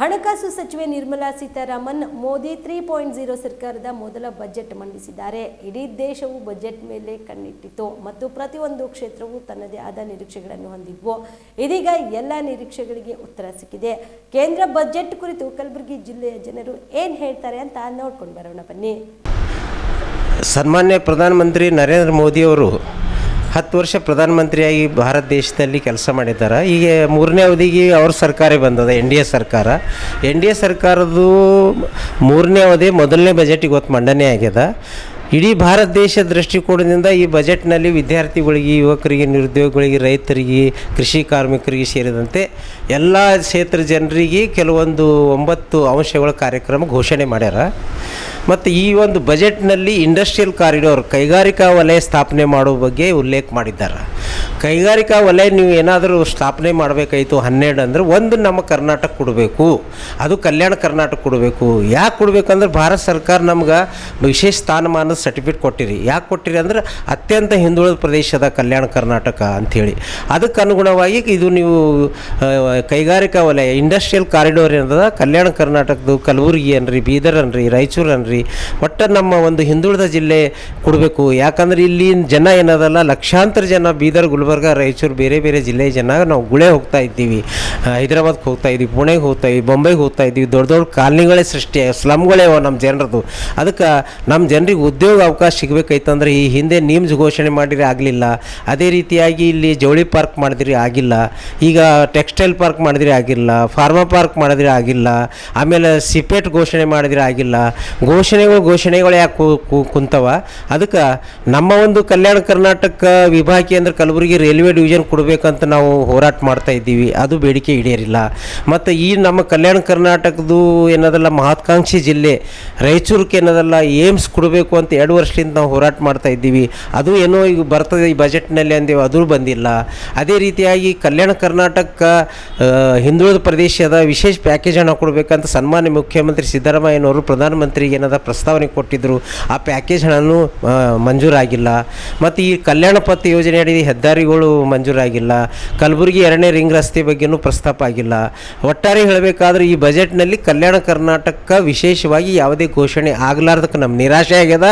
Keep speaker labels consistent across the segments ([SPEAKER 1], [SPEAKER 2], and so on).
[SPEAKER 1] ಹಣಕಾಸು ಸಚಿವೆ Nirmala Sitharaman Modi three point zero ಸರ್ಕಾರದ ಮೊದಲ ಬಜೆಟ್ ಮಂಡಿಸಿದ್ದಾರೆ. ಇಡೀ ದೇಶವು ಬಜೆಟ್ ಮೇಲೆ ಕಣ್ಣಿಟ್ಟಿತ್ತು ಮತ್ತು ಪ್ರತಿಯೊಂದು ಕ್ಷೇತ್ರವು ತನ್ನದೇ ಆದ ನಿರೀಕ್ಷೆಗಳನ್ನು ಹೊಂದಿದ್ವು. ಇದೀಗ ಎಲ್ಲ ನಿರೀಕ್ಷೆಗಳಿಗೆ ಉತ್ತರ ಸಿಕ್ಕಿದೆ. ಕೇಂದ್ರ ಬಜೆಟ್ ಕುರಿತು ಕಲಬುರಗಿ ಜಿಲ್ಲೆಯ ಜನರು ಏನು ಹೇಳ್ತಾರೆ ಅಂತ ನೋಡ್ಕೊಂಡು ಬರೋಣ ಬನ್ನಿ.
[SPEAKER 2] ಸನ್ಮಾನ್ಯ ಪ್ರಧಾನಮಂತ್ರಿ ನರೇಂದ್ರ ಮೋದಿಯವರು ಹತ್ತು ವರ್ಷ ಪ್ರಧಾನಮಂತ್ರಿಯಾಗಿ ಭಾರತ ದೇಶದಲ್ಲಿ ಕೆಲಸ ಮಾಡಿದ್ದಾರೆ. ಈಗ ಮೂರನೇ ಅವಧಿಗೆ ಅವ್ರ ಸರ್ಕಾರ ಬಂದದ, ಎನ್ ಡಿ ಎ ಸರ್ಕಾರ. ಎನ್ ಡಿ ಎ ಸರ್ಕಾರದ್ದು ಮೂರನೇ ಅವಧಿ ಮೊದಲನೇ ಬಜೆಟ್ ಇವತ್ತು ಮಂಡನೆ ಆಗ್ಯದ ಇಡೀ ಭಾರತ ದೇಶ ದೃಷ್ಟಿಕೋನದಿಂದ ಈ ಬಜೆಟ್ನಲ್ಲಿ ವಿದ್ಯಾರ್ಥಿಗಳಿಗೆ, ಯುವಕರಿಗೆ, ನಿರುದ್ಯೋಗಿಗಳಿಗೆ, ರೈತರಿಗೆ, ಕೃಷಿ ಕಾರ್ಮಿಕರಿಗೆ ಸೇರಿದಂತೆ ಎಲ್ಲ ಕ್ಷೇತ್ರ ಜನರಿಗೆ ಕೆಲವೊಂದು ಒಂಬತ್ತು ಅಂಶಗಳ ಕಾರ್ಯಕ್ರಮ ಘೋಷಣೆ ಮಾಡ್ಯಾರ. ಮತ್ತು ಈ ಒಂದು ಬಜೆಟ್ನಲ್ಲಿ ಇಂಡಸ್ಟ್ರಿಯಲ್ ಕಾರಿಡೋರ್ ಕೈಗಾರಿಕಾ ವಲಯ ಸ್ಥಾಪನೆ ಮಾಡುವ ಬಗ್ಗೆ ಉಲ್ಲೇಖ ಮಾಡಿದ್ದಾರೆ. ಕೈಗಾರಿಕಾ ವಲಯ ನೀವು ಏನಾದರೂ ಸ್ಥಾಪನೆ ಮಾಡಬೇಕಾಯಿತು ಹನ್ನೆರಡು ಅಂದ್ರೆ ಒಂದು ನಮ್ಮ ಕರ್ನಾಟಕ ಕೊಡಬೇಕು. ಅದು ಕಲ್ಯಾಣ ಕರ್ನಾಟಕ ಕೊಡಬೇಕು. ಯಾಕೆ ಕೊಡಬೇಕಂದ್ರೆ ಭಾರತ ಸರ್ಕಾರ ನಮ್ಗೆ ವಿಶೇಷ ಸ್ಥಾನಮಾನದ ಸರ್ಟಿಫಿಕೇಟ್ ಕೊಟ್ಟಿರಿ. ಯಾಕೆ ಕೊಟ್ಟಿರಿ ಅಂದ್ರೆ ಅತ್ಯಂತ ಹಿಂದುಳಿದ ಪ್ರದೇಶದ ಕಲ್ಯಾಣ ಕರ್ನಾಟಕ ಅಂಥೇಳಿ. ಅದಕ್ಕೆ ಅನುಗುಣವಾಗಿ ಇದು ನೀವು ಕೈಗಾರಿಕಾ ವಲಯ ಇಂಡಸ್ಟ್ರಿಯಲ್ ಕಾರಿಡೋರ್ ಏನದ? ಕಲ್ಯಾಣ ಕರ್ನಾಟಕದ್ದು ಕಲಬುರಗಿ ಅನ್ರಿ, ಬೀದರ್ ಅನ್ರಿ, ರಾಯಚೂರು ಅನ್ರಿ. ಒಟ್ಟು ನಮ್ಮ ಒಂದು ಹಿಂದುಳಿದ ಜಿಲ್ಲೆ ಕೊಡಬೇಕು. ಯಾಕಂದ್ರೆ ಇಲ್ಲಿ ಜನ ಏನದಲ್ಲ, ಲಕ್ಷಾಂತರ ಜನ ಬೀದರ್, ಗುಲ್ಬರ್ಗ ರಾಯಚೂರು ಬೇರೆ ಬೇರೆ ಜಿಲ್ಲೆ ಜನ ನಾವು ಗುಳೆ ಹೋಗ್ತಾ ಇದ್ದೀವಿ. ಹೈದರಾಬಾದ್ಗೆ ಹೋಗ್ತಾ ಇದ್ದೀವಿ, ಪುಣೆಗೆ ಹೋಗ್ತಾ ಇದ್ದೀವಿ, ಬೊಂಬೈಗೆ ಹೋಗ್ತಾ ಇದ್ದೀವಿ. ದೊಡ್ಡ ದೊಡ್ಡ ಕಾಲನಿಗಳೇ ಸೃಷ್ಟಿ ಸ್ಲಮ್ಗಳೇ ಅವ ನಮ್ಮ ಜನರದು. ಅದಕ್ಕೆ ನಮ್ಮ ಜನರಿಗೆ ಉದ್ಯೋಗ ಅವಕಾಶ ಸಿಗಬೇಕೈತಂದ್ರೆ ಈ ಹಿಂದೆ ನೀಮ್ಸ್ ಘೋಷಣೆ ಮಾಡಿರಿ ಆಗಲಿಲ್ಲ. ಅದೇ ರೀತಿಯಾಗಿ ಇಲ್ಲಿ ಜವಳಿ ಪಾರ್ಕ್ ಮಾಡಿದ್ರಿ ಆಗಿಲ್ಲ. ಈಗ ಟೆಕ್ಸ್ಟೈಲ್ ಪಾರ್ಕ್ ಮಾಡಿದ್ರೆ ಆಗಿಲ್ಲ. ಫಾರ್ಮಾ ಪಾರ್ಕ್ ಮಾಡಿದ್ರೆ ಆಗಿಲ್ಲ. ಆಮೇಲೆ ಸಿಪೇಟ್ ಘೋಷಣೆ ಮಾಡಿದ್ರೆ ಆಗಿಲ್ಲ. ಘೋಷಣೆಗಳು ಘೋಷಣೆಗಳು ಯಾಕೆ ಕುಂತವ? ಅದಕ್ಕೆ ನಮ್ಮ ಒಂದು ಕಲ್ಯಾಣ ಕರ್ನಾಟಕ ವಿಭಾಗೀಯ ಅಂದ್ರೆ ಕಲಬುರಗಿ ರೈಲ್ವೆ ಡಿವಿಷನ್ ಕೊಡಬೇಕಂತ ನಾವು ಹೋರಾಟ ಮಾಡ್ತಾ ಇದ್ದೀವಿ. ಅದು ಬೇಡಿಕೆ ಈಡೇರಿಲ್ಲ. ಮತ್ತು ಈ ನಮ್ಮ ಕಲ್ಯಾಣ ಕರ್ನಾಟಕದ್ದು ಏನದಲ್ಲ ಮಹತ್ವಾಕಾಂಕ್ಷಿ ಜಿಲ್ಲೆ ರಾಯಚೂರಿಗೆ ಏನದಲ್ಲ, ಏಮ್ಸ್ ಕೊಡಬೇಕು ಅಂತ ಎರಡು ವರ್ಷದಿಂದ ನಾವು ಹೋರಾಟ ಮಾಡ್ತಾ ಇದ್ದೀವಿ. ಅದು ಏನೋ ಈಗ ಬರ್ತದೆ ಈ ಬಜೆಟ್ನಲ್ಲಿ ಅಂದೇವು, ಅದು ಬಂದಿಲ್ಲ. ಅದೇ ರೀತಿಯಾಗಿ ಕಲ್ಯಾಣ ಕರ್ನಾಟಕ ಹಿಂದುಳಿದ ಪ್ರದೇಶದ ವಿಶೇಷ ಪ್ಯಾಕೇಜ್ ಹಣ ಕೊಡಬೇಕಂತ ಸನ್ಮಾನ್ಯ ಮುಖ್ಯಮಂತ್ರಿ ಸಿದ್ದರಾಮಯ್ಯನವರು ಪ್ರಧಾನಮಂತ್ರಿಗೆ ಏನಾದ ಪ್ರಸ್ತಾವನೆ ಕೊಟ್ಟಿದ್ದರು ಆ ಪ್ಯಾಕೇಜ್ ಹಣನೂ ಮಂಜೂರಾಗಿಲ್ಲ. ಮತ್ತು ಈ ಕಲ್ಯಾಣ ಪಥ ಯೋಜನೆ ಅಡಿ ಹೆದ್ದಾರಿಗಳು ಮಂಜೂರಾಗಿಲ್ಲ. ಕಲಬುರಗಿ ಎರಡನೇ ರಿಂಗ್ ರಸ್ತೆ ಬಗ್ಗೆನೂ ಪ್ರಸ್ತಾಪ ಆಗಿಲ್ಲ. ಒಟ್ಟಾರೆ ಹೇಳಬೇಕಾದ್ರೆ ಈ ಬಜೆಟ್ನಲ್ಲಿ ಕಲ್ಯಾಣ ಕರ್ನಾಟಕ ವಿಶೇಷವಾಗಿ ಯಾವುದೇ ಘೋಷಣೆ ಆಗಲಾರ್ದಕ್ಕೆ ನಮ್ಮ ನಿರಾಶೆ ಆಗ್ಯದ.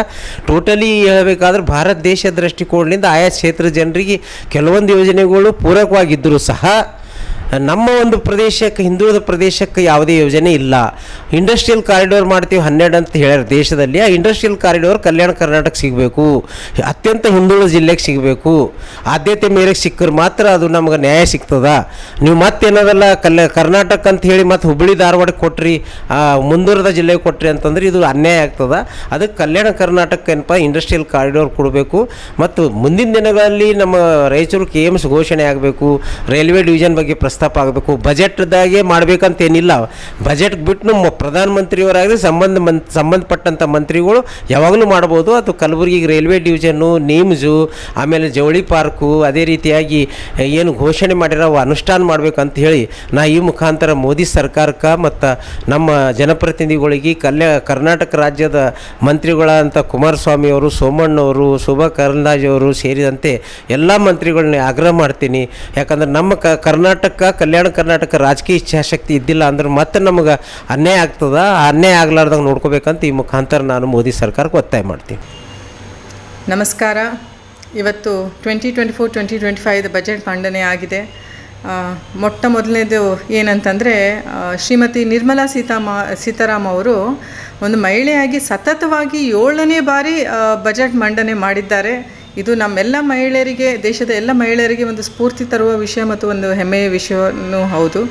[SPEAKER 2] ಟೋಟಲಿ ಹೇಳಬೇಕಾದ್ರೆ ಭಾರತ ದೇಶ ದೃಷ್ಟಿಕೋನದಿಂದ ಆಯಾ ಕ್ಷೇತ್ರ ಜನರಿಗೆ ಕೆಲವೊಂದು ಯೋಜನೆಗಳು ಪೂರಕವಾಗಿದ್ದರೂ ಸಹ ನಮ್ಮ ಒಂದು ಪ್ರದೇಶಕ್ಕೆ, ಹಿಂದುಳಿದ ಪ್ರದೇಶಕ್ಕೆ ಯಾವುದೇ ಯೋಜನೆ ಇಲ್ಲ. ಇಂಡಸ್ಟ್ರಿಯಲ್ ಕಾರಿಡೋರ್ ಮಾಡ್ತೀವಿ ಹನ್ನೆರಡು ಅಂತ ಹೇಳ್ಯಾರ ದೇಶದಲ್ಲಿ. ಆ ಇಂಡಸ್ಟ್ರಿಯಲ್ ಕಾರಿಡೋರ್ ಕಲ್ಯಾಣ ಕರ್ನಾಟಕ ಸಿಗಬೇಕು. ಅತ್ಯಂತ ಹಿಂದುಳಿದ ಜಿಲ್ಲೆಗೆ ಸಿಗಬೇಕು. ಆದ್ಯತೆ ಮೇರೆಗೆ ಸಿಕ್ಕರೆ ಮಾತ್ರ ಅದು ನಮ್ಗೆ ನ್ಯಾಯ ಸಿಗ್ತದ. ನೀವು ಮತ್ತೇನದಲ್ಲ ಕಲ್ಯ, ಕರ್ನಾಟಕ ಅಂತ ಹೇಳಿ ಮತ್ತು ಹುಬ್ಬಳ್ಳಿ ಧಾರವಾಡಕ್ಕೆ ಕೊಟ್ರಿ ಮುಂದುವರೆದ ಜಿಲ್ಲೆಗೆ ಕೊಟ್ರಿ ಅಂತಂದ್ರೆ ಇದು ಅನ್ಯಾಯ ಆಗ್ತದ. ಅದಕ್ಕೆ ಕಲ್ಯಾಣ ಕರ್ನಾಟಕ ಏನಪ್ಪ ಇಂಡಸ್ಟ್ರಿಯಲ್ ಕಾರಿಡೋರ್ ಕೊಡಬೇಕು. ಮತ್ತು ಮುಂದಿನ ದಿನಗಳಲ್ಲಿ ನಮ್ಮ ರಾಯಚೂರು ಕೆ ಎಮ್ಸ್ ಘೋಷಣೆ ಆಗಬೇಕು. ರೈಲ್ವೆ ಡಿವಿಷನ್ ಬಗ್ಗೆ ಪ್ರಸ್ತಾಪ ಆಗಬೇಕು. ಬಜೆಟ್ದಾಗೆ ಮಾಡಬೇಕಂತ ಏನಿಲ್ಲ ಬಜೆಟ್ ಬಿಟ್ಟು ನಮ್ಮ ಪ್ರಧಾನಮಂತ್ರಿಯವರಾಗಲಿ ಸಂಬಂಧ ಮನ್ ಸಂಬಂಧಪಟ್ಟಂಥ ಮಂತ್ರಿಗಳು ಯಾವಾಗಲೂ ಮಾಡ್ಬೋದು. ಅದು ಕಲಬುರಗಿಗೆ ರೈಲ್ವೆ ಡಿವಿಷನ್ನು ನೇಮ್ಸು ಆಮೇಲೆ ಜವಳಿ ಪಾರ್ಕು, ಅದೇ ರೀತಿಯಾಗಿ ಏನು ಘೋಷಣೆ ಮಾಡಿರೋ ಅನುಷ್ಠಾನ ಮಾಡ್ಬೇಕಂತ ಹೇಳಿ ನಾ ಈ ಮುಖಾಂತರ ಮೋದಿ ಸರ್ಕಾರಕ್ಕೆ ಮತ್ತು ನಮ್ಮ ಜನಪ್ರತಿನಿಧಿಗಳಿಗೆ ಕಲ್ಯಾ, ಕರ್ನಾಟಕ ರಾಜ್ಯದ ಮಂತ್ರಿಗಳಂತ ಕುಮಾರಸ್ವಾಮಿಯವರು ಸೋಮಣ್ಣವರು ಶೋಭಾ ಕರಂದಾಜವರು ಸೇರಿದಂತೆ ಎಲ್ಲ ಮಂತ್ರಿಗಳನ್ನ ಆಗ್ರಹ ಮಾಡ್ತೀನಿ. ಯಾಕಂದ್ರೆ ನಮ್ಮ ಕರ್ನಾಟಕ ಕಲ್ಯಾಣ ಕರ್ನಾಟಕ ರಾಜಕೀಯ ಇಚ್ಛಾಶಕ್ತಿ ಇದ್ದಿಲ್ಲ ಅಂದ್ರೆ ಮತ್ತೆ ನಮಗೆ ಅನ್ಯಾಯ ಆಗ್ತದ? ಅನ್ಯಾಯ ಆಗ್ಲಾರ್ದಂಗೆ ನೋಡ್ಕೋಬೇಕಂತ ಈ ಮುಖಾಂತರ ನಾನು ಮೋದಿ ಸರ್ಕಾರಕ್ಕೆ ಒತ್ತಾಯ ಮಾಡ್ತೀನಿ.
[SPEAKER 3] ನಮಸ್ಕಾರ. ಇವತ್ತು twenty twenty four twenty twenty five budget ಮಂಡನೆ ಆಗಿದೆ. ಮೊಟ್ಟ ಮೊದಲನೇದು ಏನಂತಂದರೆ ಶ್ರೀಮತಿ ನಿರ್ಮಲಾ ಸೀತಾಮ ಸೀತಾರಾಮ್ ಅವರು ಒಂದು ಮಹಿಳೆಯಾಗಿ ಸತತವಾಗಿ ಏಳನೇ ಬಾರಿ ಬಜೆಟ್ ಮಂಡನೆ ಮಾಡಿದ್ದಾರೆ. ಇದು ನಮ್ಮೆಲ್ಲ ಮಹಿಳೆಯರಿಗೆ, ದೇಶದ ಎಲ್ಲ ಮಹಿಳೆಯರಿಗೆ ಒಂದು ಸ್ಫೂರ್ತಿ ತರುವ ವಿಷಯ ಮತ್ತು ಒಂದು ಹೆಮ್ಮೆಯ ವಿಷಯವೂ ಹೌದು.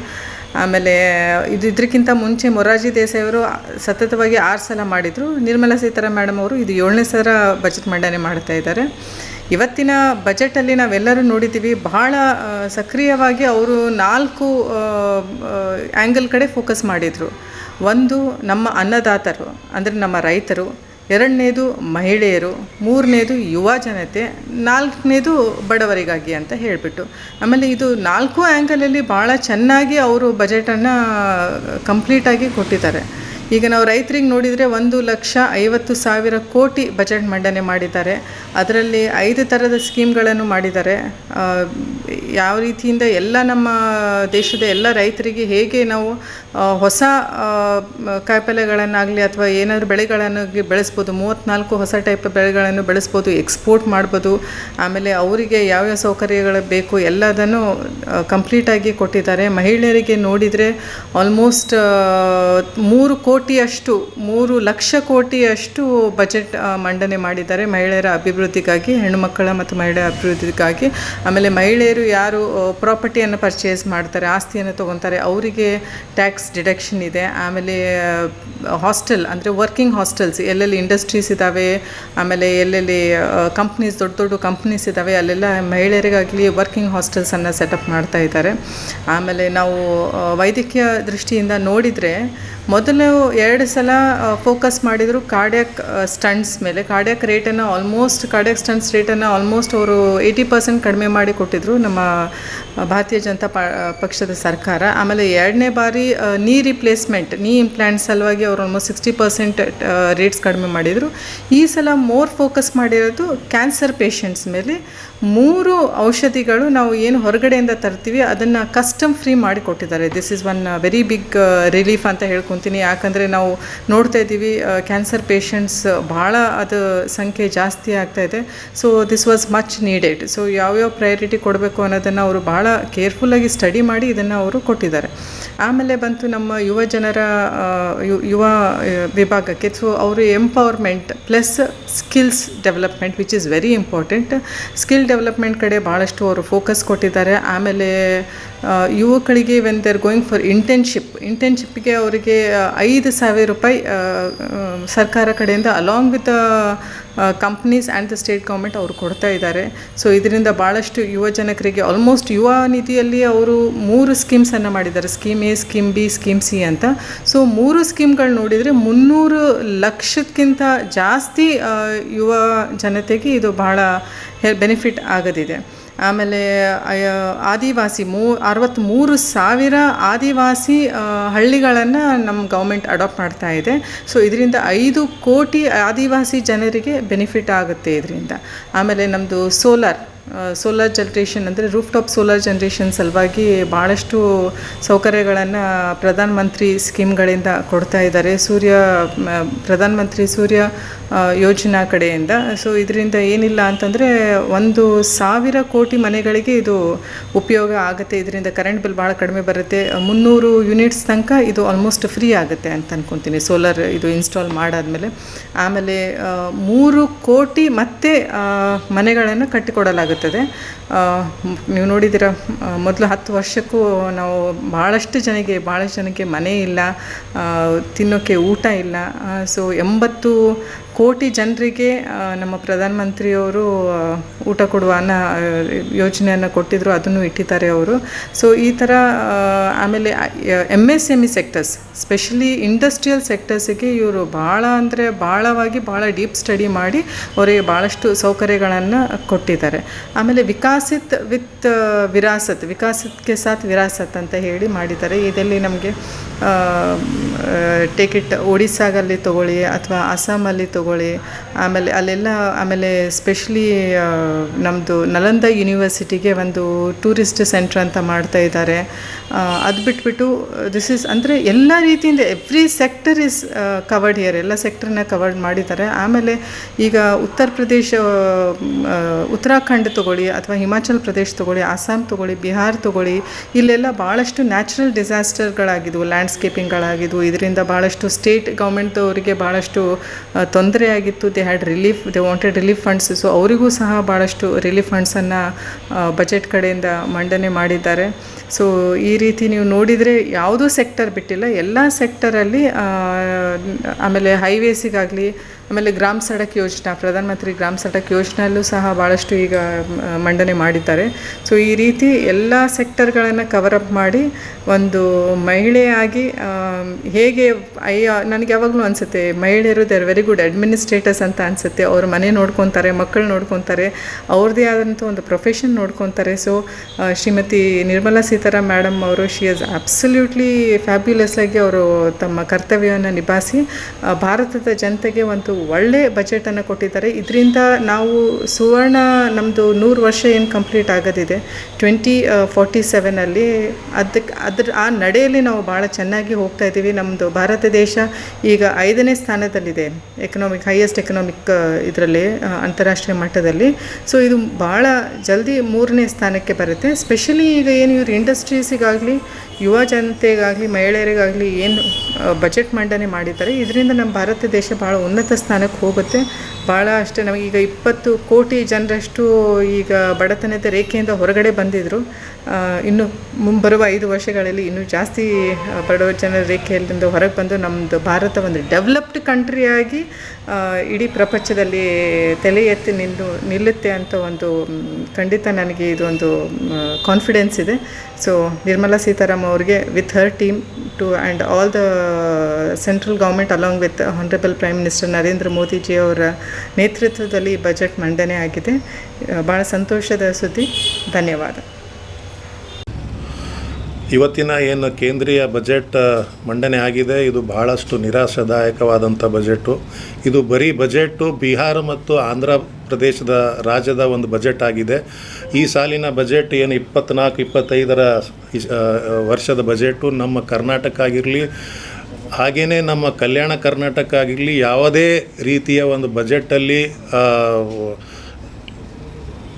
[SPEAKER 3] ಆಮೇಲೆ ಇದು ಇದಕ್ಕಿಂತ ಮುಂಚೆ ಮೊರಾರ್ಜಿ ದೇಸಾಯಿ ಅವರು ಸತತವಾಗಿ ಆರು ಸಲ ಮಾಡಿದರು. ನಿರ್ಮಲಾ ಸೀತಾರಾಮ್ ಮೇಡಮ್ ಅವರು ಇದು ಏಳನೇ ಸಲ ಬಜೆಟ್ ಮಂಡನೆ ಮಾಡ್ತಾ ಇದ್ದಾರೆ. ಇವತ್ತಿನ ಬಜೆಟಲ್ಲಿ ನಾವೆಲ್ಲರೂ ನೋಡಿದ್ದೀವಿ, ಬಹಳ ಸಕ್ರಿಯವಾಗಿ ಅವರು ನಾಲ್ಕು ಆ್ಯಂಗಲ್ ಕಡೆ ಫೋಕಸ್ ಮಾಡಿದರು. ಒಂದು ನಮ್ಮ ಅನ್ನದಾತರು, ಅಂದರೆ ನಮ್ಮ ರೈತರು ಎರಡನೇದು ಮಹಿಳೆಯರು, ಮೂರನೇದು ಯುವ ಜನತೆ, ನಾಲ್ಕನೇದು ಬಡವರಿಗಾಗಿ ಅಂತ ಹೇಳಿಬಿಟ್ಟು. ಆಮೇಲೆ ಇದು ನಾಲ್ಕು ಆ್ಯಂಗಲಲ್ಲಿ ಭಾಳ ಚೆನ್ನಾಗಿ ಅವರು ಬಜೆಟನ್ನು ಕಂಪ್ಲೀಟಾಗಿ ಕೊಟ್ಟಿದ್ದಾರೆ. ಈಗ ನಾವು ರೈತರಿಗೆ ನೋಡಿದರೆ ಒಂದು ಲಕ್ಷ ಐವತ್ತು ಸಾವಿರ ಕೋಟಿ ಬಜೆಟ್ ಮಂಡನೆ ಮಾಡಿದ್ದಾರೆ. ಅದರಲ್ಲಿ ಐದು ಥರದ ಸ್ಕೀಮ್ಗಳನ್ನು ಮಾಡಿದ್ದಾರೆ. ಯಾವ ರೀತಿಯಿಂದ ಎಲ್ಲ ನಮ್ಮ ದೇಶದ ಎಲ್ಲ ರೈತರಿಗೆ ಹೇಗೆ ನಾವು ಹೊಸ ಕಾಯಿಪಲ್ಯಗಳನ್ನಾಗಲಿ ಅಥವಾ ಏನಾದರೂ ಬೆಳೆಗಳನ್ನು ಬೆಳೆಸ್ಬೋದು, ಮೂವತ್ತ್ನಾಲ್ಕು ಹೊಸ ಟೈಪ್ ಬೆಳೆಗಳನ್ನು ಬೆಳೆಸ್ಬೋದು, ಎಕ್ಸ್ಪೋರ್ಟ್ ಮಾಡ್ಬೋದು, ಆಮೇಲೆ ಅವರಿಗೆ ಯಾವ್ಯಾವ ಸೌಕರ್ಯಗಳು ಬೇಕು ಎಲ್ಲದನ್ನು ಕಂಪ್ಲೀಟಾಗಿ ಕೊಟ್ಟಿದ್ದಾರೆ. ಮಹಿಳೆಯರಿಗೆ ನೋಡಿದರೆ ಆಲ್ಮೋಸ್ಟ್ ಮೂರು ಕೋಟಿಯಷ್ಟು, ಮೂರು ಲಕ್ಷ ಕೋಟಿಯಷ್ಟು ಬಜೆಟ್ ಮಂಡನೆ ಮಾಡಿದ್ದಾರೆ ಮಹಿಳೆಯರ ಅಭಿವೃದ್ಧಿಗಾಗಿ, ಹೆಣ್ಣುಮಕ್ಕಳ ಮತ್ತು ಮಹಿಳೆಯರ ಅಭಿವೃದ್ಧಿಗಾಗಿ. ಆಮೇಲೆ ಮಹಿಳೆಯರು ಯಾರು ಪ್ರಾಪರ್ಟಿಯನ್ನು ಪರ್ಚೇಸ್ ಮಾಡ್ತಾರೆ, ಆಸ್ತಿಯನ್ನು ತೊಗೊತಾರೆ, ಅವರಿಗೆ ಟ್ಯಾಕ್ಸ್ ಡಿಡಕ್ಷನ್ ಇದೆ. ಆಮೇಲೆ ಹಾಸ್ಟೆಲ್ ಅಂದರೆ ವರ್ಕಿಂಗ್ ಹಾಸ್ಟೆಲ್ಸ್ ಎಲ್ಲೆಲ್ಲಿ ಇಂಡಸ್ಟ್ರೀಸ್ ಇದ್ದಾವೆ ಆಮೇಲೆ ಎಲ್ಲೆಲ್ಲಿ ಕಂಪ್ನೀಸ್ ದೊಡ್ಡ ದೊಡ್ಡ ಕಂಪ್ನೀಸ್ ಇದ್ದಾವೆ ಅಲ್ಲೆಲ್ಲ ಮಹಿಳೆಯರಿಗಾಗಲಿ ವರ್ಕಿಂಗ್ ಹಾಸ್ಟೆಲ್ಸನ್ನು ಸೆಟಪ್ ಮಾಡ್ತಾ ಇದ್ದಾರೆ. ಆಮೇಲೆ ನಾವು ವೈದ್ಯಕೀಯ ದೃಷ್ಟಿಯಿಂದ ನೋಡಿದರೆ ಮೊದಲು ಎರಡು ಸಲ ಫೋಕಸ್ ಮಾಡಿದರು ಕಾರ್ಡ್ಯಾಕ್ ಸ್ಟಂಟ್ಸ್ ಮೇಲೆ. ಕಾರ್ಡ್ಯಾಕ್ ರೇಟನ್ನು ಆಲ್ಮೋಸ್ಟ್ ಕಾರ್ಡ್ಯಾಕ್ ಸ್ಟಂಟ್ಸ್ ರೇಟನ್ನು ಆಲ್ಮೋಸ್ಟ್ ಅವರು ಏಯ್ಟಿ ಪರ್ಸೆಂಟ್ ಕಡಿಮೆ ಮಾಡಿ ಕೊಟ್ಟಿದ್ದರು ನಮ್ಮ ಭಾರತೀಯ ಜನತಾ ಪಕ್ಷದ ಸರ್ಕಾರ. ಆಮೇಲೆ ಎರಡನೇ ಬಾರಿ ನೀ ರಿಪ್ಲೇಸ್ಮೆಂಟ್ ನೀ ಇಂಪ್ಲಾಂಟ್ ಸಲುವಾಗಿ ಅವರು ಆಲ್ಮೋಸ್ಟ್ ಸಿಕ್ಸ್ಟಿ ಪರ್ಸೆಂಟ್ ರೇಟ್ಸ್ ಕಡಿಮೆ ಮಾಡಿದರು. ಈ ಸಲ ಮೋರ್ ಫೋಕಸ್ ಮಾಡಿರೋದು ಕ್ಯಾನ್ಸರ್ ಪೇಷಂಟ್ಸ್ ಮೇಲೆ. ಮೂರು ಔಷಧಿಗಳು ನಾವು ಏನು ಹೊರಗಡೆಯಿಂದ ತರ್ತೀವಿ, ಅದನ್ನು ಕಸ್ಟಮ್ ಫ್ರೀ ಮಾಡಿಕೊಟ್ಟಿದ್ದಾರೆ this is one very big relief ಅಂತ ಹೇಳ್ಕೊತೀನಿ ಯಾಕಂದರೆ ನಾವು ನೋಡ್ತಾ ಇದ್ದೀವಿ ಕ್ಯಾನ್ಸರ್ ಪೇಷಂಟ್ಸ್ ಭಾಳ ಅದು ಸಂಖ್ಯೆ ಜಾಸ್ತಿ ಆಗ್ತಾ ಇದೆ. So this was much needed so ಯಾವ್ಯಾವ ಪ್ರಯಾರಿಟಿ ಕೊಡಬೇಕು ಅನ್ನೋದನ್ನು ಅವರು ಭಾಳ ಕೇರ್ಫುಲ್ಲಾಗಿ ಸ್ಟಡಿ ಮಾಡಿ ಇದನ್ನು ಅವರು ಕೊಟ್ಟಿದ್ದಾರೆ. ಆಮೇಲೆ ಬಂತು ನಮ್ಮ ಯುವ ಜನರ ಯುವ ವಿಭಾಗಕ್ಕೆ. ಸೊ ಅವರು empowerment plus skills development which is very important skill development ಕಡೆ ಭಾಳಷ್ಟು ಅವರು ಫೋಕಸ್ ಕೊಟ್ಟಿದ್ದಾರೆ. ಆಮೇಲೆ ಯುವಕರಿಗೆ when they are going for internship ಇಂಟರ್ನ್ಶಿಪ್ಗೆ ಅವರಿಗೆ ಐದು ಸಾವಿರ ರೂಪಾಯಿ ಸರ್ಕಾರ ಕಡೆಯಿಂದ along with companies and the state government ಅವರು ಕೊಡ್ತಾ ಇದ್ದಾರೆ. ಸೊ ಇದರಿಂದ ಭಾಳಷ್ಟು ಯುವ ಜನಕರಿಗೆ ಆಲ್ಮೋಸ್ಟ್ ಯುವ ನಿಧಿಯಲ್ಲಿ ಅವರು ಮೂರು ಸ್ಕೀಮ್ಸನ್ನು ಮಾಡಿದ್ದಾರೆ. Scheme A scheme B scheme C ಅಂತ. ಸೊ ಮೂರು ಸ್ಕೀಮ್ಗಳು ನೋಡಿದರೆ ಮುನ್ನೂರು ಲಕ್ಷಕ್ಕಿಂತ ಜಾಸ್ತಿ ಯುವ ಜನತೆಗೆ ಇದು ಭಾಳ ಬೆನಿಫಿಟ್ ಆಗದಿದೆ. ಆಮೇಲೆ ಆದಿವಾಸಿ ಮೂ ಅರವತ್ತ್ಮೂರು ಸಾವಿರ ಆದಿವಾಸಿ ಹಳ್ಳಿಗಳನ್ನು ನಮ್ಮ ಗೌರ್ಮೆಂಟ್ ಅಡಾಪ್ಟ್ ಮಾಡ್ತಾ ಇದೆ. ಸೊ, ಇದರಿಂದ ಐದು ಕೋಟಿ ಆದಿವಾಸಿ ಜನರಿಗೆ ಬೆನಿಫಿಟ್ ಆಗುತ್ತೆ ಇದರಿಂದ. ಆಮೇಲೆ ನಮ್ಮದು ಸೋಲಾರ್. ಸೋಲಾರ್ ಜನ್ರೇಷನ್ ಅಂದರೆ ರೂಫ್ ಟಾಪ್ ಸೋಲಾರ್ ಜನ್ರೇಷನ್ ಸಲುವಾಗಿ ಭಾಳಷ್ಟು ಸೌಕರ್ಯಗಳನ್ನು ಪ್ರಧಾನ ಮಂತ್ರಿ ಸ್ಕೀಮ್ಗಳಿಂದ ಕೊಡ್ತಾ ಇದ್ದಾರೆ. ಸೂರ್ಯ ಪ್ರಧಾನ ಮಂತ್ರಿ ಸೂರ್ಯ ಯೋಜನಾ ಕಡೆಯಿಂದ. ಸೊ ಇದರಿಂದ ಏನಿಲ್ಲ ಅಂತಂದರೆ ಒಂದು ಸಾವಿರ ಕೋಟಿ ಮನೆಗಳಿಗೆ ಇದು ಉಪಯೋಗ ಆಗುತ್ತೆ. ಇದರಿಂದ ಕರೆಂಟ್ ಬಿಲ್ ಭಾಳ ಕಡಿಮೆ ಬರುತ್ತೆ. ಮುನ್ನೂರು ಯೂನಿಟ್ಸ್ ತನಕ ಇದು ಆಲ್ಮೋಸ್ಟ್ ಫ್ರೀ ಆಗುತ್ತೆ ಅಂತ ಅನ್ಕೊತೀನಿ ಸೋಲಾರ್ ಇದು ಇನ್ಸ್ಟಾಲ್ ಮಾಡಾದಮೇಲೆ. ಆಮೇಲೆ ಮೂರು ಕೋಟಿ ಮತ್ತೆ ಮನೆಗಳನ್ನು ಕಟ್ಟಿಕೊಡಲಾಗುತ್ತದೆ ಆ, ನೀವು ನೋಡಿದಿರ ಮೊದಲು ಹತ್ತು ವರ್ಷಕ್ಕೂ ನಾವು ಭಾಳಷ್ಟು ಜನಕ್ಕೆ ಭಾಳಷ್ಟು ಜನಕ್ಕೆ ಮನೆ ಇಲ್ಲ ತಿನ್ನೋಕ್ಕೆ ಊಟ ಇಲ್ಲ. ಸೊ ಎಂಬತ್ತು ಕೋಟಿ ಜನರಿಗೆ ನಮ್ಮ ಪ್ರಧಾನಮಂತ್ರಿಯವರು ಊಟ ಕೊಡುವ ಅನ್ನ ಯೋಜನೆಯನ್ನು ಕೊಟ್ಟಿದ್ದರು ಅದನ್ನು ಇಟ್ಟಿದ್ದಾರೆ ಅವರು. ಸೊ ಈ ಥರ ಆಮೇಲೆ M S M E sectors specially industrial ಸೆಕ್ಟರ್ಸಿಗೆ ಇವರು ಭಾಳ ಅಂದರೆ ಭಾಳವಾಗಿ ಭಾಳ ಡೀಪ್ ಸ್ಟಡಿ ಮಾಡಿ ಅವರಿಗೆ ಭಾಳಷ್ಟು ಸೌಕರ್ಯಗಳನ್ನು ಕೊಟ್ಟಿದ್ದಾರೆ. ಆಮೇಲೆ ವಿಕಾಸಿತ್ ವಿತ್ ವಿರಾಸತ್, ವಿಕಾಸತ್ಗೆ ಸಾತ್ ವಿರಾಸತ್ ಅಂತ ಹೇಳಿ ಮಾಡಿದ್ದಾರೆ. ಇದರಲ್ಲಿ ನಮಗೆ ಟೇಕ್ ಇಟ್ ಒಡಿಸ್ಸಾಗಲ್ಲಿ ತೊಗೊಳ್ಳಿ ಅಥವಾ ಅಸ್ಸಾಮಲ್ಲಿ ತೊಗೊಳ್ಳಿ. ಆಮೇಲೆ ಅಲ್ಲೆಲ್ಲ, ಆಮೇಲೆ ಸ್ಪೆಷಲಿ ನಮ್ಮದು ನಲಂದ ಯೂನಿವರ್ಸಿಟಿಗೆ ಒಂದು ಟೂರಿಸ್ಟ್ ಸೆಂಟ್ರ್ ಅಂತ ಮಾಡ್ತಾ ಇದ್ದಾರೆ. ಅದು ಬಿಟ್ಬಿಟ್ಟು ದಿಸ್ ಇಸ್ ಅಂದರೆ ಎಲ್ಲ ರೀತಿಯಿಂದ every sector is covered here ಎಲ್ಲ ಸೆಕ್ಟರ್ನ ಕವರ್ಡ್ ಮಾಡಿದ್ದಾರೆ. ಆಮೇಲೆ ಈಗ ಉತ್ತರ ಪ್ರದೇಶ ಉತ್ತರಾಖಂಡ್ ತಗೊಳ್ಳಿ ಅಥವಾ ಹಿಮಾಚಲ್ ಪ್ರದೇಶ್ ತಗೊಳ್ಳಿ, ಅಸ್ಸಾಂ ತೊಗೊಳ್ಳಿ, ಬಿಹಾರ್ ತಗೊಳ್ಳಿ, ಇಲ್ಲೆಲ್ಲ ಭಾಳಷ್ಟು ನ್ಯಾಚುರಲ್ ಲ್ಯಾಂಡ್ಸ್ಕೇಪಿಂಗ್ಗಳಾಗಿದ್ವು ಇದರಿಂದ ಭಾಳಷ್ಟು ಸ್ಟೇಟ್ ಗೌರ್ಮೆಂಟ್ದವರಿಗೆ ಭಾಳಷ್ಟು ತೊಂದರೆ ಆಗಿತ್ತು they had relief they wanted relief funds so ಅವರಿಗೂ ಸಹ ಭಾಳಷ್ಟು ರಿಲೀಫ್ ಫಂಡ್ಸನ್ನು ಬಜೆಟ್ ಕಡೆಯಿಂದ ಮಂಡನೆ ಮಾಡಿದ್ದಾರೆ. ಸೊ ಈ ರೀತಿ ನೀವು ನೋಡಿದರೆ ಯಾವುದೂ ಸೆಕ್ಟರ್ ಬಿಟ್ಟಿಲ್ಲ. ಎಲ್ಲ ಸೆಕ್ಟರಲ್ಲಿ ಆಮೇಲೆ ಹೈವೇಸಿಗಾಗಲಿ ಆಮೇಲೆ ಗ್ರಾಮ ಸಡಕ್ ಯೋಜನಾ, ಪ್ರಧಾನಮಂತ್ರಿ ಗ್ರಾಮ ಸಡಕ್ ಯೋಜನೆಯಲ್ಲೂ ಸಹ ಭಾಳಷ್ಟು ಈಗ ಮಂಡನೆ ಮಾಡಿದ್ದಾರೆ. ಸೊ ಈ ರೀತಿ ಎಲ್ಲ ಸೆಕ್ಟರ್ಗಳನ್ನು ಅಪ್ ಮಾಡಿ ಒಂದು ಮಹಿಳೆಯಾಗಿ ಹೇಗೆ ಅಯ್ಯ ನನಗೆ ಯಾವಾಗಲೂ ಅನಿಸುತ್ತೆ, ಮಹಿಳೆಯರು ದೇರ್ ವೆರಿ ಗುಡ್ ಅಡ್ಮಿನಿಸ್ಟ್ರೇಟರ್ಸ್ ಅಂತ ಅನಿಸುತ್ತೆ. ಅವರು ಮನೆ ನೋಡ್ಕೊತಾರೆ, ಮಕ್ಕಳು ನೋಡ್ಕೊತಾರೆ ಅವ್ರದ್ದೇ ಆದಂಥ ಒಂದು ಪ್ರೊಫೆಷನ್ ನೋಡ್ಕೊತಾರೆ. ಸೊ ಶ್ರೀಮತಿ ನಿರ್ಮಲಾ ಸೀತಾರಾಮ್ ಮೇಡಮ್ ಅವರು ಶಿ ಇಸ್ ಅಬ್ಸಲ್ಯೂಟ್ಲಿ ಫ್ಯಾಬ್ಯುಲಸ್ ಆಗಿ ಅವರು ತಮ್ಮ ಕರ್ತವ್ಯವನ್ನು ನಿಭಾಯಿಸಿ ಭಾರತದ ಜನತೆಗೆ ಒಂದು ಒಳ್ಳೆ ಬಜೆಟನ್ನು ಕೊಟ್ಟಿದ್ದಾರೆ. ಇದರಿಂದ ನಾವು ಸುವರ್ಣ ನಮ್ಮದು ನೂರು ವರ್ಷ ಏನು ಕಂಪ್ಲೀಟ್ ಆಗೋದಿದೆ. ಟ್ವೆಂಟಿ ಫೋರ್ಟಿ ಸೆವೆನಲ್ಲಿ ಅದಕ್ಕೆ ಅದ್ರ, ಆ ನಡೆಯಲ್ಲಿ ನಾವು ಭಾಳ ಚೆನ್ನಾಗಿ ಹೋಗ್ತಾ ಇದ್ದೀವಿ. ನಮ್ಮದು ಭಾರತ ದೇಶ ಈಗ ಐದನೇ ಸ್ಥಾನದಲ್ಲಿದೆ. ಎಕನಾಮಿಕ್ ಹೈಯೆಸ್ಟ್ ಎಕನಾಮಿಕ್ ಇದರಲ್ಲಿ ಅಂತಾರಾಷ್ಟ್ರೀಯ ಮಟ್ಟದಲ್ಲಿ. ಸೊ ಇದು ಭಾಳ ಜಲ್ದಿ ಮೂರನೇ ಸ್ಥಾನಕ್ಕೆ ಬರುತ್ತೆ. ಸ್ಪೆಷಲಿ ಈಗ ಏನು ಇವ್ರ ಇಂಡಸ್ಟ್ರೀಸಿಗಾಗಲಿ ಯುವ ಜನತೆಗಾಗಲಿ, ಮಹಿಳೆಯರಿಗಾಗಲಿ ಏನು ಬಜೆಟ್ ಮಂಡನೆ ಮಾಡಿದ್ದಾರೆ. ಇದರಿಂದ ನಮ್ಮ ಭಾರತ ದೇಶ ಭಾಳ ಉನ್ನತ ಸ್ಥಾನಕ್ಕೆ ಹೋಗುತ್ತೆ. ಭಾಳ ಅಷ್ಟೇ ನಮಗೀಗ ಇಪ್ಪತ್ತು ಕೋಟಿ ಜನರಷ್ಟು ಈಗ ಬಡತನದ ರೇಖೆಯಿಂದ ಹೊರಗಡೆ ಬಂದಿದ್ದರು ಇನ್ನು ಮುಂಬರುವ ಐದು ವರ್ಷಗಳಲ್ಲಿ ಇನ್ನೂ ಜಾಸ್ತಿ ಬಡವ ಜನರ ರೇಖೆಯಲ್ಲಿಂದ ಹೊರಗೆ ಬಂದು ನಮ್ಮದು ಭಾರತ ಒಂದು ಡೆವಲಪ್ಡ್ ಕಂಟ್ರಿಯಾಗಿ ಇಡೀ ಪ್ರಪಂಚದಲ್ಲಿ ತಲೆ ಎತ್ತಿ ನಿಲ್ಲು, ನಿಲ್ಲುತ್ತೆ ಅಂತ ಒಂದು ಖಂಡಿತ ನನಗೆ ಇದೊಂದು ಕಾನ್ಫಿಡೆನ್ಸ್ ಇದೆ. ಸೊ ನಿರ್ಮಲಾ ಸೀತಾರಾಮ್ ಅವ್ರಿಗೆ with her team too and all the central government along with honourable prime minister Narendra Modiji ಅವರ ನೇತೃತ್ವದಲ್ಲಿ ಬಜೆಟ್ ಮಂಡನೆ ಆಗಿದೆ. ಭಾಳ ಸಂತೋಷದ ಸುದ್ದಿ. ಧನ್ಯವಾದ.
[SPEAKER 4] ಇವತ್ತಿನ ಏನು ಕೇಂದ್ರೀಯ ಬಜೆಟ್ ಮಂಡನೆ ಆಗಿದೆ, ಇದು ಬಹಳಷ್ಟು ನಿರಾಶಾದಾಯಕವಾದಂಥ ಬಜೆಟ್ಟು. ಇದು ಬರೀ ಬಜೆಟ್ಟು ಬಿಹಾರ ಮತ್ತು ಆಂಧ್ರ ಪ್ರದೇಶದ ರಾಜ್ಯದ ಒಂದು ಬಜೆಟ್ ಆಗಿದೆ. ಈ ಸಾಲಿನ ಬಜೆಟ್ ಏನು ಇಪ್ಪತ್ತ್ನಾಲ್ಕು ಇಪ್ಪತ್ತೈದರ ವರ್ಷದ ಬಜೆಟ್ಟು, ನಮ್ಮ ಕರ್ನಾಟಕ ಆಗಿರಲಿ ಹಾಗೆಯೇ ನಮ್ಮ ಕಲ್ಯಾಣ ಕರ್ನಾಟಕ ಆಗಿರಲಿ, ಯಾವುದೇ ರೀತಿಯ ಒಂದು ಬಜೆಟಲ್ಲಿ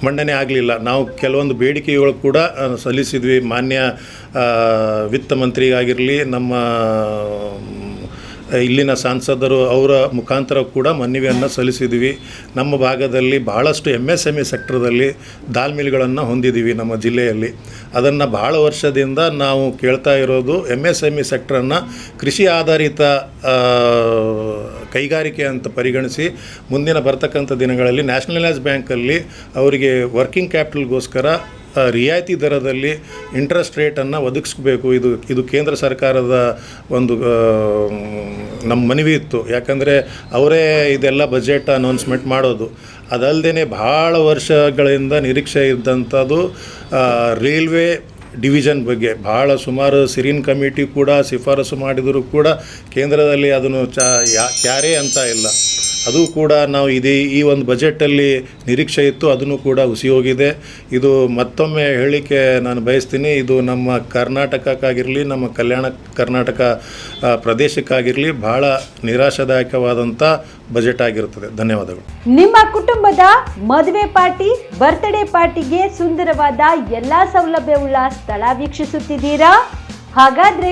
[SPEAKER 4] ಮಂಡನೆ ಆಗಲಿಲ್ಲ. ನಾವು ಕೆಲವೊಂದು ಬೇಡಿಕೆಗಳು ಕೂಡ ಸಲ್ಲಿಸಿದ್ವಿ. ಮಾನ್ಯ ವಿತ್ತ ಮಂತ್ರಿಗಾಗಿರಲಿ, ನಮ್ಮ ಇಲ್ಲಿನ ಸಂಸದರು ಅವರ ಮುಖಾಂತರ ಕೂಡ ಮನವಿಯನ್ನು ಸಲ್ಲಿಸಿದ್ವಿ. ನಮ್ಮ ಭಾಗದಲ್ಲಿ ಭಾಳಷ್ಟು ಎಂ ಎಸ್ ಎಂ ಇ ಸೆಕ್ಟರ್ದಲ್ಲಿ ದಾಲ್ ಮಿಲ್ಗಳನ್ನು ಹೊಂದಿದ್ದೀವಿ ನಮ್ಮ ಜಿಲ್ಲೆಯಲ್ಲಿ. ಅದನ್ನು ಭಾಳ ವರ್ಷದಿಂದ ನಾವು ಕೇಳ್ತಾ ಇರೋದು ಎಂ ಎಸ್ ಎಂ ಇ ಸೆಕ್ಟ್ರನ್ನು ಕೃಷಿ ಆಧಾರಿತ ಕೈಗಾರಿಕೆ ಅಂತ ಪರಿಗಣಿಸಿ ಮುಂದಿನ ಬರ್ತಕ್ಕಂಥ ದಿನಗಳಲ್ಲಿ ನ್ಯಾಷನಲೈಸ್ ಬ್ಯಾಂಕಲ್ಲಿ ಅವರಿಗೆ ವರ್ಕಿಂಗ್ ಕ್ಯಾಪಿಟಲ್ಗೋಸ್ಕರ ರಿಯಾಯಿತಿ ದರದಲ್ಲಿ ಇಂಟ್ರೆಸ್ಟ್ ರೇಟನ್ನು ಒದಗಿಸ್ಬೇಕು. ಇದು ಇದು ಕೇಂದ್ರ ಸರ್ಕಾರದ ಒಂದು ನಮ್ಮ ಮನವಿ ಇತ್ತು. ಯಾಕಂದರೆ ಅವರೇ ಇದೆಲ್ಲ ಬಜೆಟ್ ಅನೌನ್ಸ್ಮೆಂಟ್ ಮಾಡೋದು. ಅದಲ್ಲದೆ ಭಾಳ ವರ್ಷಗಳಿಂದ ನಿರೀಕ್ಷೆ ಇದ್ದಂಥದ್ದು ರೈಲ್ವೆ ಡಿವಿಷನ್ ಬಗ್ಗೆ. ಭಾಳ ಸುಮಾರು ಸಿರಿನ್ ಕಮಿಟಿ ಕೂಡ, ಶಿಫಾರಸು ಮಾಡಿದರೂ ಕೂಡ ಕೇಂದ್ರದಲ್ಲಿ ಅದನ್ನು ಚ, ಯಾ, ಕ್ಯಾರೇ ಅಂತ ಇಲ್ಲ. ಅದು ಕೂಡ ನಾವು ಇದೇ ಈ ಒಂದು ಬಜೆಟಲ್ಲಿ ನಿರೀಕ್ಷೆ ಇತ್ತು, ಅದನ್ನು ಕೂಡ ಹುಸಿ ಹೋಗಿದೆ. ಇದು ಮತ್ತೊಮ್ಮೆ ಹೇಳಲಿಕ್ಕೆ ನಾನು ಬಯಸ್ತೀನಿ, ಇದು ನಮ್ಮ ಕರ್ನಾಟಕಕ್ಕಾಗಿರಲಿ, ನಮ್ಮ ಕಲ್ಯಾಣ ಕರ್ನಾಟಕ ಪ್ರದೇಶಕ್ಕಾಗಿರಲಿ ಬಹಳ ನಿರಾಶಾದಾಯಕವಾದಂಥ ಬಜೆಟ್ ಆಗಿರುತ್ತದೆ. ಧನ್ಯವಾದಗಳು.
[SPEAKER 1] ನಿಮ್ಮ ಕುಟುಂಬದ ಮದುವೆ ಪಾರ್ಟಿ, ಬರ್ತ್ಡೇ ಪಾರ್ಟಿಗೆ ಸುಂದರವಾದ ಎಲ್ಲಾ ಸೌಲಭ್ಯವುಳ್ಳ ಸ್ಥಳ ವೀಕ್ಷಿಸುತ್ತಿದ್ದೀರಾ? ಹಾಗಾದ್ರೆ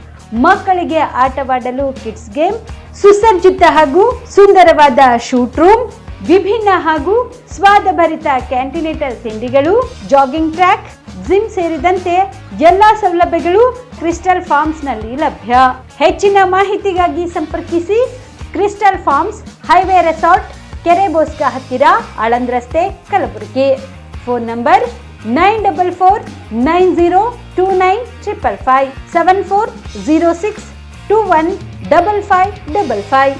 [SPEAKER 1] ಮಕ್ಕಳಿಗೆ ಆಟವಾಡಲು ಕಿಡ್ಸ್ ಗೇಮ್, ಸುಸಜ್ಜಿತ ಹಾಗೂ ಸುಂದರವಾದ ಶೂಟ್ ರೂಮ್, ವಿಭಿನ್ನ ಹಾಗೂ ಸ್ವಾದಭರಿತ ಕ್ಯಾಂಟಿನೇಟರ್ ತಿಂಡಿಗಳು, ಜಾಗಿಂಗ್ ಟ್ರ್ಯಾಕ್, ಜಿಮ್ ಸೇರಿದಂತೆ ಎಲ್ಲಾ ಸೌಲಭ್ಯಗಳು ಕ್ರಿಸ್ಟಲ್ ಫಾರ್ಮ್ಸ್ನಲ್ಲಿ ಲಭ್ಯ. ಹೆಚ್ಚಿನ ಮಾಹಿತಿಗಾಗಿ ಸಂಪರ್ಕಿಸಿ ಕ್ರಿಸ್ಟಲ್ ಫಾರ್ಮ್ಸ್ ಹೈವೇ ರೆಸಾರ್ಟ್, ಕೆರೆ ಬೋಸ್ಕ ಹತ್ತಿರ, ಆಳಂದ್ ರಸ್ತೆ, Kalaburagi. Phone number nine double four nine zero two nine triple five seven four zero six two one double five double five